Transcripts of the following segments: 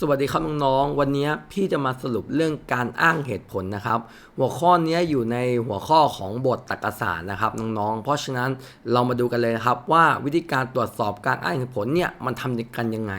สวัสดีครับน้องๆ วันนี้พี่จะมาสรุปเรื่องการอ้างเหตุผลนะครับ หัวข้อนี้อยู่ในหัวข้อของบทตรรกศาสตร์นะครับน้องๆ เพราะฉะนั้นเรามาดูกันเลยครับว่าวิธีการตรวจสอบการอ้างเหตุผลเนี่ยมันทำกันยังไง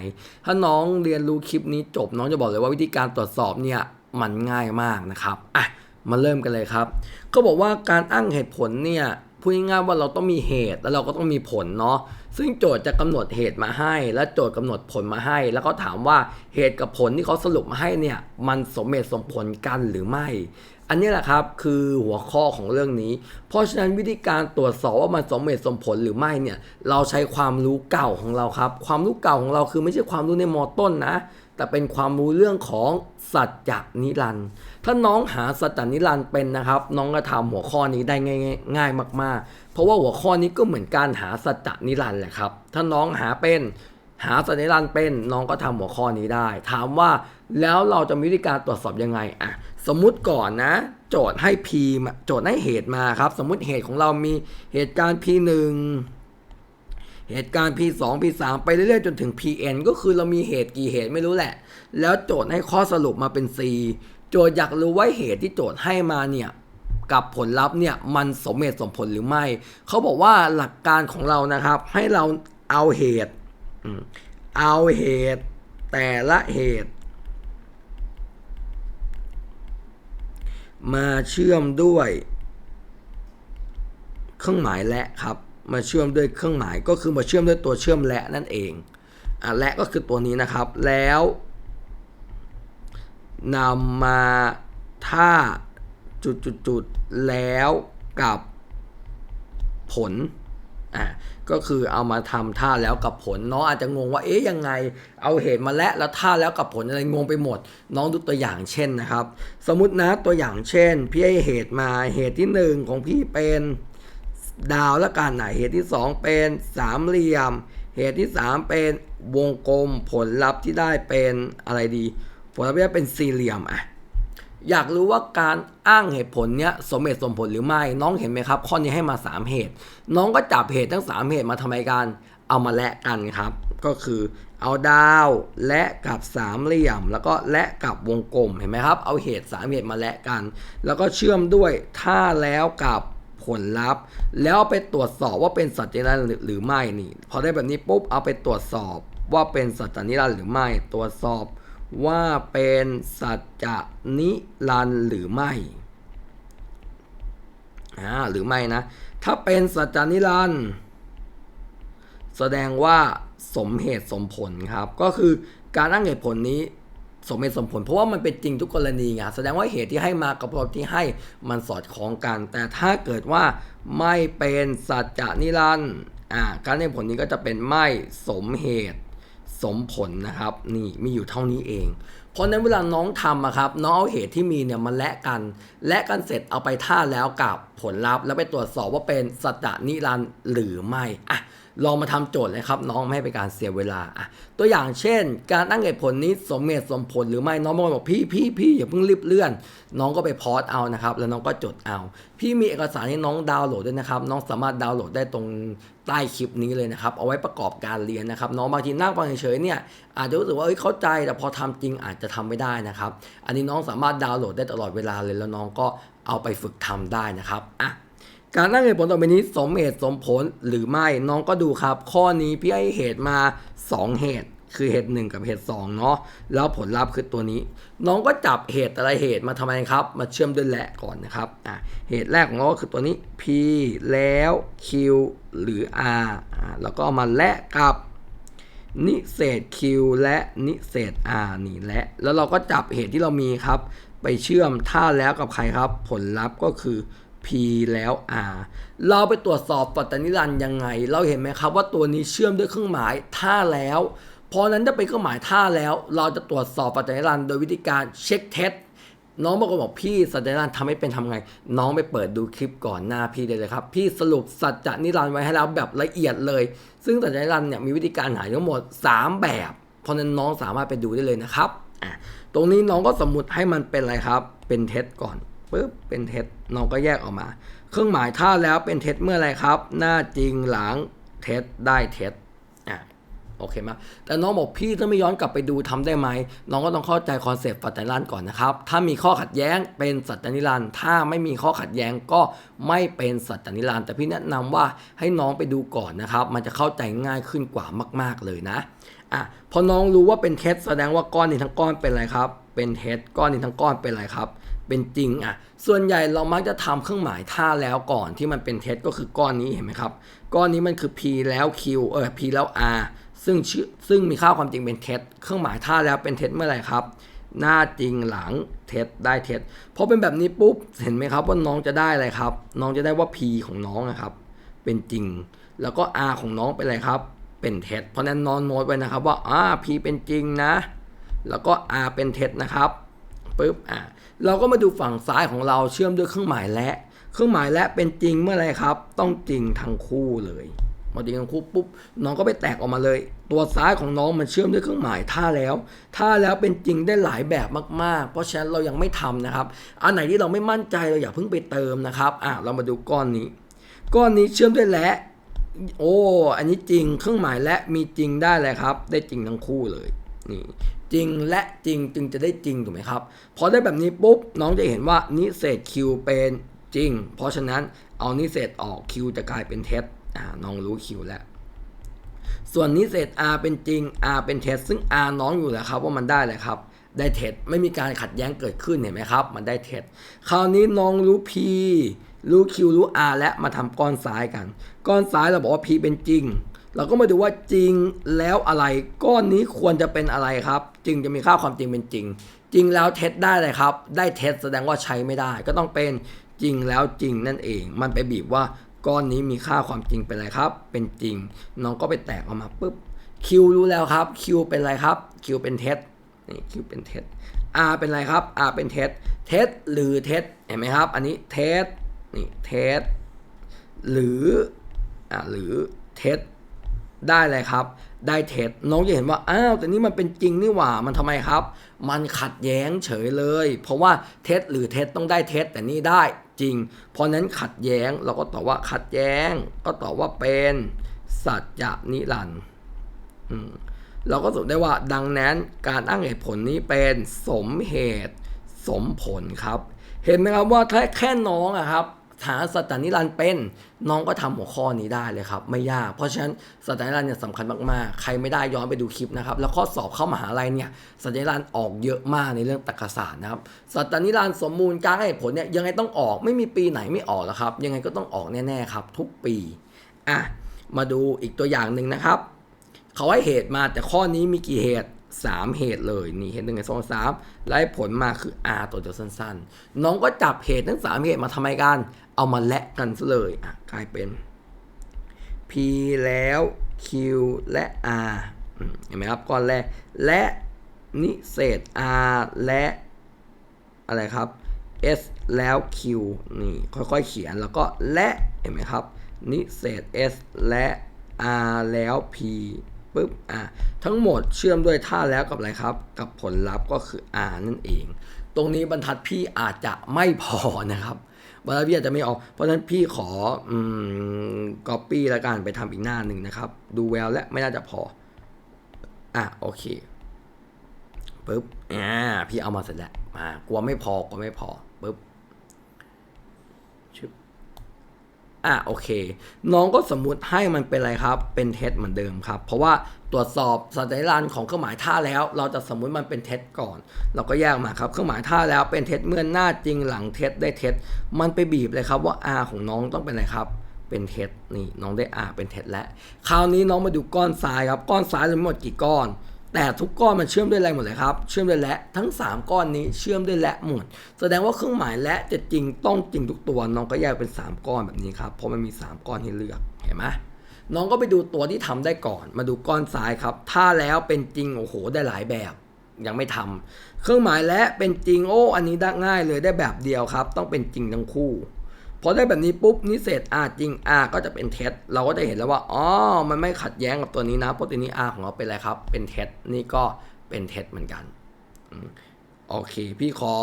ถ้าน้องเรียนรู้คลิปนี้จบน้องจะบอกเลยว่าวิธีการตรวจสอบเนี่ยมันง่ายมากนะครับ อะ มาเริ่มกันเลยครับ ก็บอกว่าการอ้างเหตุผลเนี่ย พูดง่ายๆว่าเราต้องมีเหตุแล้วเราก็ต้องมีผลเนาะซึ่งโจทย์จะกำหนดเหตุมาให้ และโจทย์กำหนดผลมาให้ แล้วก็ถามว่าเหตุกับผลที่เขาสรุปมาให้เนี่ยมันสมเหตุสมผลกันหรือไม่ อันนี้แหละครับคือหัวข้อของเรื่องนี้ เพราะฉะนั้นวิธีการตรวจสอบว่ามันสมเหตุสมผลหรือไม่เนี่ยเราใช้ความรู้เก่าของเราครับ ความรู้เก่าของเราคือไม่ใช่ความรู้ในมอต้นนะ แต่เป็นความรู้เรื่องของสัจจนิรันด์ถ้าน้องหาสัจจนิรันด์เป็นนะครับ น้องก็ทำหัวข้อนี้ได้ง่ายง่ายมาก ๆ เพราะว่าหัวข้อนี้ก็เหมือนการหาสัจจนิรันด์แหละครับ ถ้าน้องหาเป็นหาสัจจนิรันด์เป็นน้องก็ทำหัวข้อนี้ได้ ถามว่าแล้วเราจะมีวิธีการตรวจสอบยังไงอะสมมุติก่อนนะ โจทย์ให้ P โจทย์ให้เหตุมาครับ สมมุติเหตุของเรามีเหตุการณ์ P1 เหตุการณ์ P2 P3 ไปเรื่อยๆ จนถึง Pn ก็คือเรามีเหตุกี่เหตุไม่รู้แหละ แล้วโจทย์ให้ข้อสรุปมาเป็น C โจทย์อยากรู้ว่าเหตุที่โจทย์ให้มาเนี่ยกับผลลัพธ์เนี่ยมันสมเหตุสมผลหรือไม่ เขาบอกว่าหลักการของเรานะครับ ให้เราเอาเหตุ เอาเหตุ แต่ละเหตุ มาเชื่อมด้วย เครื่องหมายและครับ มาเชื่อมด้วยเครื่องหมายก็คือมาเชื่อมด้วยตัวเชื่อมและนั่นเองอะและก็คือตัวนี้นะครับแล้วนำมาท่าจุดจุดจุดๆแล้วกับผลอะก็คือเอามาทำท่าแล้วกับผลน้องอาจจะงงว่าเอ๊ะยังไง เอาเหตุมาและแล้วท่าแล้วกับผลอะไรงงไปหมด น้องดูตัวอย่างเช่นนะครับ สมมตินะตัวอย่างเช่น พี่ให้เหตุมาเหตุที่หนึ่งของพี่เป็น ดาวและการไหนเหตุที่ 2 เป็นสามเหลี่ยม เหตุที่ 3 เป็นวงกลมผลลัพธ์ที่ได้เป็นอะไรดี ผลลัพธ์ที่ได้เป็นสี่เหลี่ยมอะอยากรู้ว่าการอ้างเหตุผลเนี้ยสมเหตุสมผลหรือไม่ น้องเห็นไหมครับ ข้อนี้ให้มา 3 เหตุ น้องก็จับเหตุทั้ง 3 เหตุมาทำไมกันเอามาแลกกันครับ ก็คือเอาดาวและกับสามเหลี่ยม แล้วก็และกับวงกลมเห็นไหมครับ เอาเหตุสามเหตุมาแลกกัน แล้วก็เชื่อมด้วยถ้าแล้วกับ ผลลัพธ์ แล้วไปตรวจสอบว่าเป็นสัจจนิรันดร์หรือไม่นี่ พอได้แบบนี้ปุ๊บเอาไปตรวจสอบว่าเป็นสัจจนิรันดร์หรือไม่ ตรวจสอบว่าเป็นสัจจนิรันดร์หรือไม่อ่าหรือไม่นะ ถ้าเป็นสัจจนิรันดร์แสดงว่าสมเหตุสมผลครับ ก็คือการอ้างเหตุผลนี้ สมเหตุสมผล เพราะว่ามันเป็นจริงทุกกรณีไงแสดงว่าเหตุที่ให้มากับผลที่ให้มันสอดคล้องกัน แต่ถ้าเกิดว่าไม่เป็นสัจจนิรันดร์อ่าการให้ผลนี้ก็จะเป็นไม่สมเหตุสมผลนะครับ นี่มีอยู่เท่านี้เอง เพราะนั้นเวลาน้องทำอะครับ น้องเอาเหตุที่มีเนี่ยมาแลกกัน แลกกันเสร็จเอาไปท่าแล้วกับผลลัพธ์แล้วไปตรวจสอบว่าเป็นสัจจนิรันดร์หรือไม่อะ ลองมาทำโจทย์เลยครับน้องไม่ให้เป็นการเสียเวลาอะตัวอย่างเช่น การตั้งเหตุผลนี้สมเหตุสมผลหรือไม่น้องบางคนบอกพี่พี่พี่อย่าเพิ่งรีบเลื่อน น้องก็ไปพอสเอานะครับ แล้วน้องก็จดเอา พี่มีเอกสารให้น้องดาวน์โหลดด้วยนะครับ น้องสามารถดาวน์โหลดได้ตรงใต้คลิปนี้เลยนะครับ เอาไว้ประกอบการเรียนนะครับ น้องบางทีนั่งฟังเฉยๆเนี่ยอาจจะรู้สึกว่าเอ้ยเข้าใจแต่พอทำจริงอาจจะทำไม่ได้นะครับ อันนี้น้องสามารถดาวน์โหลดได้ตลอดเวลาเลยแล้วน้องก็เอาไปฝึกทำได้นะครับอะ การตั้งเหตุผลต่อไปนี้สมเหตุสมผลหรือไม่น้องก็ดูครับ ข้อนี้พี่ให้เหตุมา 2 เหตุคือเหตุ 1 กับเหตุ2เนาะแล้วผลลัพธ์คือตัวนี้ น้องก็จับเหตุแต่ละเหตุมาทำไมครับ มาเชื่อมด้วยและก่อนนะครับอะเหตุแรกของเราก็คือตัวนี้ p แล้ว q หรือ r อะแล้วก็มาและกับนิเศษ q และนิเศษ r นี่และ แล้วเราก็จับเหตุที่เรามีครับ ไปเชื่อมท่าแล้วกับใครครับ ผลลัพธ์ก็คือ p แล้ว r เราไปตรวจสอบปัตตนิรันยังไง เราเห็นไหมครับว่าตัวนี้เชื่อมด้วยเครื่องหมายท่าแล้วพรนั้นถ้าเป็นเครื่องหมายท่าแล้ว เราจะตรวจสอบปัตตนิรันโดยวิธีการเช็คเท็จน้องบางคนบอกพี่สัจจนิรันทำไม่เป็นทำไง น้องไปเปิดดูคลิปก่อนหน้าพี่ได้เลยครับ พี่สรุปสัจจนิรันไว้ให้แล้วแบบละเอียดเลย ซึ่งสัจจนิรันเนี่ยมีวิธีการหาทั้งหมด 3 แบบ เพราะนั้นน้องสามารถไปดูได้เลยนะครับ ตรงนี้น้องก็สมมุติให้มันเป็นอะไรครับ เป็นเท็จก่อน ปึ๊บเป็นเท็จน้องก็แยกออกมา เครื่องหมายถ้าแล้วเป็นเท็จเมื่อไรครับ หน้าจริงหลังเท็จได้เท็จอะโอเคไหมแต่น้องบอกพี่ถ้าไม่ย้อนกลับไปดูทำได้ไหมน้องก็ต้องเข้าใจคอนเซปต์สัจจนิรันดร์ก่อนนะครับ ถ้ามีข้อขัดแย้งเป็นสัจจนิรันดร์ถ้าไม่มีข้อขัดแย้งก็ไม่เป็นสัจจนิรันดร์แต่พี่แนะนำว่าให้น้องไปดูก่อนนะครับ มันจะเข้าใจง่ายขึ้นกว่ามาก ๆเลยนะอะพอน้องรู้ว่าเป็นเท็จแสดงว่าก้อนนี้ทั้งก้อนเป็นอะไรครับ เป็นเท็จก้อนนี้ทั้งก้อนเป็นอะไรครับ เป็นจริงอะส่วนใหญ่เรามักจะทำเครื่องหมายท่าแล้วก่อนที่มันเป็นเท็จก็คือก้อนนี้เห็นไหมครับ ก้อนนี้มันคือ p แล้ว q เออ p แล้ว r ซึ่งชื่อซึ่งมีค่าความจริงเป็นเท็จเครื่องหมายท่าแล้วเป็นเท็จเมื่อไหร่ครับ หน้าจริงหลังเท็จได้เท็จพอเป็นแบบนี้ปุ๊บเห็นไหมครับว่าน้องจะได้อะไรครับ น้องจะได้ว่า p ของน้องนะครับ เป็นจริง แล้วก็ r ของน้องเป็นอะไรครับ เป็นเท็จเพราะฉะนั้นน้องโน้ตไว้นะครับว่าอ่า p เป็นจริงนะ แล้วก็ r เป็นเท็จนะครับ ปึ๊บอะเราก็มาดูฝั่งซ้ายของเราเชื่อมด้วยเครื่องหมายและ เครื่องหมายและเป็นจริงเมื่อไรครับ ต้องจริงทั้งคู่เลยพอจริงทั้งคู่ปุ๊บน้องก็ไปแตกออกมาเลย ตัวซ้ายของน้องมันเชื่อมด้วยเครื่องหมายท่าแล้วท่าแล้วเป็นจริงได้หลายแบบมากๆ เพราะฉะนั้นเรายังไม่ทำนะครับอันไหนที่เราไม่มั่นใจเราอย่าเพิ่งไปเติมนะครับอะเรามาดูก้อนนี้ ก้อนนี้เชื่อมด้วยและโอ้ อันนี้จริง เครื่องหมายและมีจริงได้เลยครับ ได้จริงทั้งคู่เลย นี่จริงและจริงจึงจะได้จริงถูกไหมครับ พอได้แบบนี้ปุ๊บน้องจะเห็นว่านิเศษ q เป็นจริง เพราะฉะนั้นเอานิเศษออก q จะกลายเป็นเท็จน้องรู้ q แล้ว ส่วนนิเศษ r เป็นจริง r เป็นเท็จซึ่ง r น้องอยู่แล้วครับว่ามันได้เลยครับได้เท็จไม่มีการขัดแย้งเกิดขึ้นเห็นไหมครับ มันได้เท็จคราวนี้น้องรู้ p รู้ q รู้ r และมาทำก้อนซ้ายกัน ก้อนซ้ายเราบอกว่า p เป็นจริง เราก็มาดูว่าจริงแล้วอะไรก้อนนี้ควรจะเป็นอะไรครับ จึงจะมีค่าความจริงเป็นจริง จริงแล้วเท็จได้เลยครับ ได้เท็จแสดงว่าใช้ไม่ได้ ก็ต้องเป็นจริงแล้วจริงนั่นเอง มันไปบีบว่าก้อนนี้มีค่าความจริงเป็นอะไรครับ เป็นจริง น้องก็ไปแตกออกมาปุ๊บ Q รู้แล้วครับ Q เป็นอะไรครับ Q เป็นเท็จนี่ Q เป็นเท็จ R เป็นอะไรครับ R เป็นเท็จ เท็จหรือเท็จ เห็นไหมครับ อันนี้เท็จ นี่เท็จ หรือ อ่าหรือเท็จ ได้เลยครับ ได้เท็จน้องจะเห็นว่าอ้าวแต่นี่มันเป็นจริงนี่หว่ามันทำไมครับ มันขัดแย้งเฉยเลย เพราะว่าเท็จหรือเท็จต้องได้เท็จแต่นี่ได้จริง เพราะนั้นขัดแย้งเราก็ตอบว่าขัดแย้ง ก็ตอบว่าเป็นสัจจะนิรันดร์เราก็สรุปได้ว่าดังนั้นการอ้างเหตุผลนี้เป็นสมเหตุสมผลครับ เห็นไหมครับว่าถ้าแค่น้องอะครับ หาสัจจานิรันเป็นน้องก็ทำหัวข้อนี้ได้เลยครับ ไม่ยาก เพราะฉะนั้นสัจจานิรันเนี่ยสำคัญมากๆ ใครไม่ได้ย้อนไปดูคลิปนะครับ แล้วข้อสอบเข้ามหาลัยเนี่ยสัจจานิรันออกเยอะมากในเรื่องตรรกศาสตร์นะครับสัจจานิรันสมมูลการให้ผลเนี่ยยังไงต้องออกไม่มีปีไหนไม่ออกแล้วครับ ยังไงก็ต้องออกแน่ๆครับ ทุกปีอะมาดูอีกตัวอย่างหนึ่งนะครับ เขาให้เหตุมาแต่ข้อนี้มีกี่เหตุ 3 เหตุเลยนี่เหตุหนึ่งในสองสามและให้ผลมาคือ r ตัวเดียวสั้นๆ น้องก็จับเหตุทั้ง 3 เหตุมาทำไมกัน เอามาและกันซะเลยอะกลายเป็น p แล้ว q และ r เห็นไหมครับก้อนแรกและนิเศษ r และอะไรครับ s แล้ว q นี่ค่อยๆเขียนแล้วก็และเห็นไหมครับ นิเศษ s และ r แล้ว p ปุ๊บอะทั้งหมดเชื่อมด้วยท่าแล้วกับอะไรครับ กับผลลัพธ์ก็คือ r นั่นเอง ตรงนี้บรรทัดพี่อาจจะไม่พอนะครับบรรทัดพี่อาจจะไม่ออกเพราะฉะนั้นพี่ขออืมก๊อปปี้แล้วกันไปทำอีกหน้าหนึ่งนะครับ ดูแววและไม่น่าจะพออะโอเคปุ๊บอ่าพี่เอามาเสร็จแล้วมากลัวไม่พอกลัวไม่พอปุ๊บ อะโอเค น้องก็สมมุติให้มันเป็นอะไรครับ เป็นเท็จเหมือนเดิมครับ เพราะว่าตรวจสอบสัญลักษณ์ของเครื่องหมายท่าแล้ว เราจะสมมุติมันเป็นเท็จก่อน เราก็แยกมาครับ เครื่องหมายท่าแล้วเป็นเท็จเมื่อหน้าจริงหลังเท็จได้เท็จ มันไปบีบเลยครับว่า r ของน้องต้องเป็นอะไรครับเป็นเท็จนี่น้องได้ r เป็นเท็จแล้ว คราวนี้น้องมาดูก้อนทรายครับ ก้อนทรายมีหมดกี่ก้อน แต่ทุกก้อนมันเชื่อมด้วยอะไรหมดเลยครับ เชื่อมด้วยและทั้ง 3 ก้อนนี้เชื่อมด้วยและหมด แสดงว่าเครื่องหมายและจะจริงต้องจริงทุกตัว น้องก็แยกเป็น 3 ก้อนแบบนี้ครับ เพราะมันมี 3 ก้อนให้เลือกเห็นไหมน้องก็ไปดูตัวที่ทำได้ก่อน มาดูก้อนทรายครับ ถ้าแล้วเป็นจริงโอ้โหได้หลายแบบยังไม่ทำเครื่องหมายและเป็นจริงโอ้อันนี้ได้ง่ายเลยได้แบบเดียวครับ ต้องเป็นจริงทั้งคู่ พอได้แบบนี้ปุ๊บนิเศษ r จริง r ก็จะเป็นเท็จเราก็จะเห็นแล้วว่าอ๋อมันไม่ขัดแย้งกับตัวนี้นะเพราะตัวนี้ r ของเราเป็นอะไรครับ เป็นเท็จนี่ก็เป็นเท็จเหมือนกันอโอเค พี่ขอ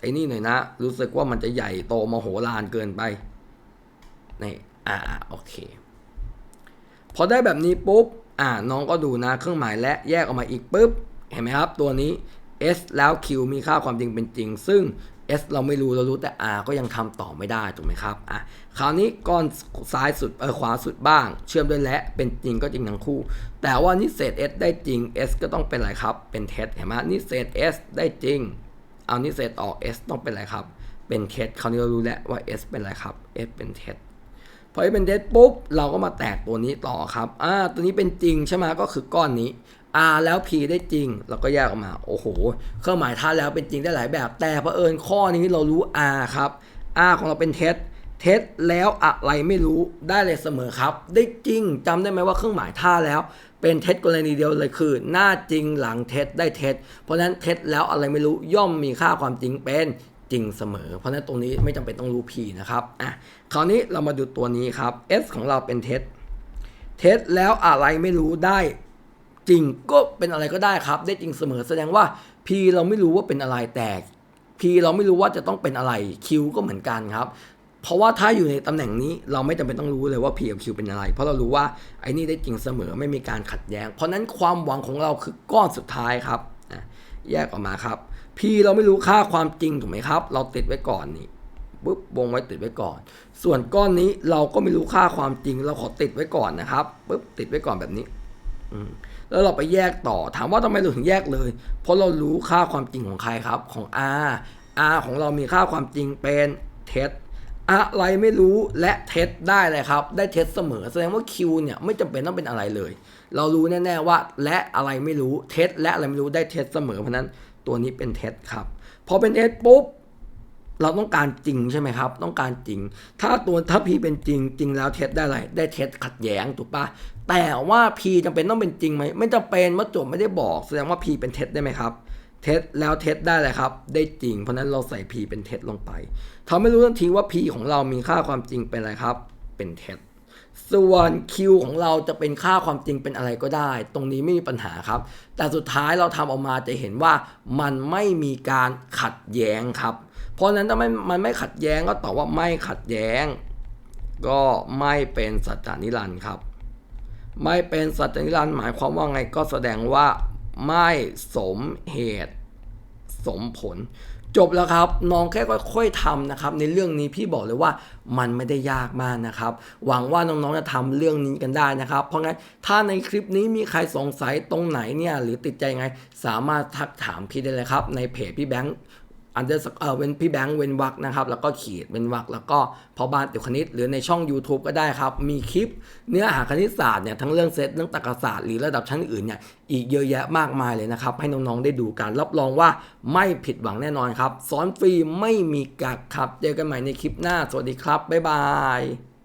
ไอ้นี่หน่อยนะ รู้สึกว่ามันจะใหญ่โตมโหฬารเกินไปนี่อ่าโอเค พอได้แบบนี้ปุ๊บอ่าน้องก็ดูนะ เครื่องหมายและแยกออกมาอีกปุ๊บ เห็นไหมครับ ตัวนี้ S แล้ว Q มีค่าความจริงเป็นจริง ซึ่ง S เราไม่รู้เรารู้แต่ R ก็ยังทำต่อไม่ได้ถูกไหมครับอะคราวนี้ก้อนซ้ายสุดเออขวาสุดบ้าง เชื่อมด้วยและเป็นจริงก็จริงทั้งคู่ แต่ว่านี่เศษ S ได้จริง S ก็ต้องเป็นอะไรครับ เป็นเท็จเห็นไหมนี่เศษ S ได้จริง เอานี่เศษออก S ต้องเป็นอะไรครับ เป็นเท็จคราวนี้เรารู้แล้วว่า S เป็นอะไรครับ S เป็นเท็จพอเป็นเท็จปุ๊บเราก็มาแตกตัวนี้ต่อครับอ่าตัวนี้เป็นจริงใช่ไหมก็คือก้อนนี้ R แล้ว P ได้จริง เราก็แยกออกมา โอ้โห เครื่องหมายท่าแล้วเป็นจริงได้หลายแบบ แต่เผอิญข้อนี้เรารู้ R ครับ R ของเราเป็นเท็จเท็จแล้วอะไรไม่รู้ได้เลยเสมอครับ ได้จริงจำได้ไหมว่าเครื่องหมายท่าแล้ว เป็นเท็จกรณีเดียวเลยคือ หน้าจริงหลังเท็จได้เท็จเพราะฉะนั้นเท็จแล้วอะไรไม่รู้ย่อมมีค่าความจริงเป็นจริงเสมอ เพราะฉะนั้นตรงนี้ไม่จำเป็นต้องรู้ P นะครับอะคราวนี้เรามาดูตัวนี้ครับ S ของเราเป็นเท็จเท็จแล้วอะไรไม่รู้ได้ จริงก็เป็นอะไรก็ได้ครับ ได้จริงเสมอแสดงว่า P เราไม่รู้ว่าเป็นอะไรแต่ P เราไม่รู้ว่าจะต้องเป็นอะไร Q ก็เหมือนกันครับเพราะว่าถ้าอยู่ในตำแหน่งนี้เราไม่จำเป็นต้องรู้เลยว่า P กับ Q เป็นอะไร เพราะเรารู้ว่าไอ้นี่ได้จริงเสมอไม่มีการขัดแย้ง เพราะนั้นความหวังของเราคือก้อนสุดท้ายครับอะแยกออกมาครับ P เราไม่รู้ค่าความจริงถูกไหมครับ เราติดไว้ก่อนนี่ปุ๊บวงไว้ติดไว้ก่อน ส่วนก้อนนี้เราก็ไม่รู้ค่าความจริง เราขอติดไว้ก่อนนะครับปุ๊บติดไว้ก่อนแบบนี้อื แล้วเราไปแยกต่อ ถามว่าทำไมเราถึงแยกเลย เพราะเรารู้ค่าความจริงของใครครับ ของ R R ของเรามีค่าความจริงเป็นเท็จอะไรไม่รู้และเท็จได้เลยครับ ได้เท็จเสมอ แสดงว่า Q เนี่ยไม่จำเป็นต้องเป็นอะไรเลย เรารู้แน่ๆว่า และอะไรไม่รู้เท็จและอะไรไม่รู้ได้เท็จเสมอเพราะฉะนั้นตัวนี้เป็นเท็จครับ พอเป็นเท็จปุ๊บ เราต้องการจริงใช่ไหมครับ ต้องการจริง ถ้าตัวถ้า P เป็นจริงจริงแล้วเท็จได้อะไรได้เท็จขัดแย้งถูกปะแต่ว่า P จำเป็นต้องเป็นจริงไหมไม่จำเป็นว่าจทย์ไม่ได้บอกแสดงว่า P เป็นเท็จได้ไหมครับ เท็จแล้วเท็จได้เลยครับ ได้จริง เพราะนั้นเราใส่ P เป็นเท็จลงไปทำให้รู้ทันทีว่า P ของเรามีค่าความจริงเป็นอะไรครับ เป็นเท็จส่วน Q ของเราจะเป็นค่าความจริงเป็นอะไรก็ได้ ตรงนี้ไม่มีปัญหาครับ แต่สุดท้ายเราทำออกมาจะเห็นว่ามันไม่มีการขัดแย้งครับ เพราะนั้นถ้าไม่มันไม่ขัดแย้งก็ตอบว่าไม่ขัดแย้ง ก็ไม่เป็นสัจจานิรันดร์ครับ ไม่เป็นสัจจานิรันดร์หมายความว่าไงก็แสดงว่าไม่สมเหตุ สมผล จบแล้วครับน้องแค่ค่อยๆทำนะครับ ในเรื่องนี้พี่บอกเลยว่ามันไม่ได้ยากมากนะครับ หวังว่าน้องๆจะทำเรื่องนี้กันได้นะครับ เพราะงั้นถ้าในคลิปนี้มีใครสงสัยตรงไหนเนี่ยหรือติดใจไง สามารถทักถามพี่ได้เลยครับ ในเพจพี่แบงค์ อันเดอร์เออเว้นพี่แบงค์เว้นวักนะครับแล้วก็ขีดเว้นวักแล้วก็พอบานติวคณิต หรือในช่อง YouTube ก็ได้ครับ มีคลิปเนื้อหาคณิตศาสตร์เนี่ยทั้งเรื่องเซตเรื่องตรรกศาสตร์หรือระดับชั้นอื่นเนี่ยอีกเยอะแยะมากมายเลยนะครับ ให้น้องๆได้ดูกันรับรองว่าไม่ผิดหวังแน่นอนครับสอนฟรีไม่มีกักครับ เจอกันใหม่ในคลิปหน้าสวัสดีครับบ๊ายบาย